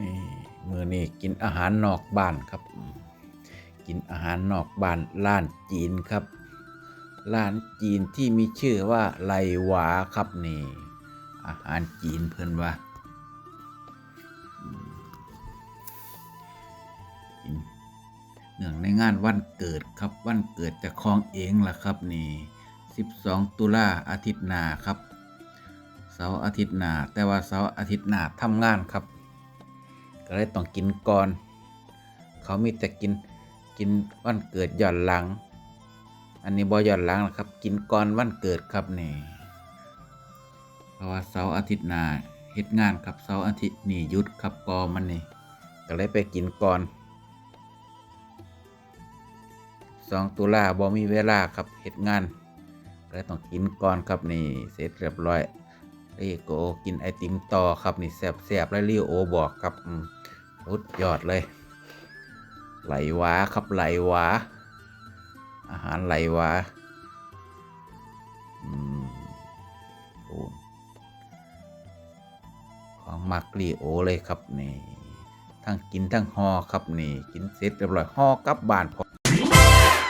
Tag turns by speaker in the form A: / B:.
A: นี่มือนี่กินอาหารนอกบ้านครับ กินอาหารนอกบ้านร้านจีนครับร้านจีนที่มีชื่อว่าไหลหวาครับนี่อาหารจีนเพิ่นว่าอืมกินเนื่องในงานวันเกิดครับวันเกิดเจะคลองเองล่ะครับนี่ 12 ตุลาอาทิตย์หน้าครับ เสาร์อาทิตย์หน้าแต่ว่าเสาร์อาทิตย์หน้าทำงานครับ ก็เลยต้องกินก่อน เขามีแต่กินกินวันเกิดย้อนหลัง อันนี้บ่ย้อนหลังนะครับ กินก่อนวันเกิดครับนี่เพราะว่าเสาร์อาทิตย์หน้าเฮ็ดงานครับเสาร์อาทิตย์นี่ยุดครับกอมันนี่ก็เลยไปกินก่อนสองตุลาบ่มีเวลาครับเฮ็ดงานก็เลยต้องกินก่อนครับนี่เสร็จเรียบร้อยเลโกกินไอติมต่อครับนี่แซ่บๆแล้วลีโอบอกครับอืม สุดยอดเลย ไหลวาครับไหลวาอาหารไหลวาอืมอของมักรีโอเลยครับนี่ ทั้งกินทั้งห่อครับนี่ กินเสร็จเรียบร้อยห่อกลับบ้านพอ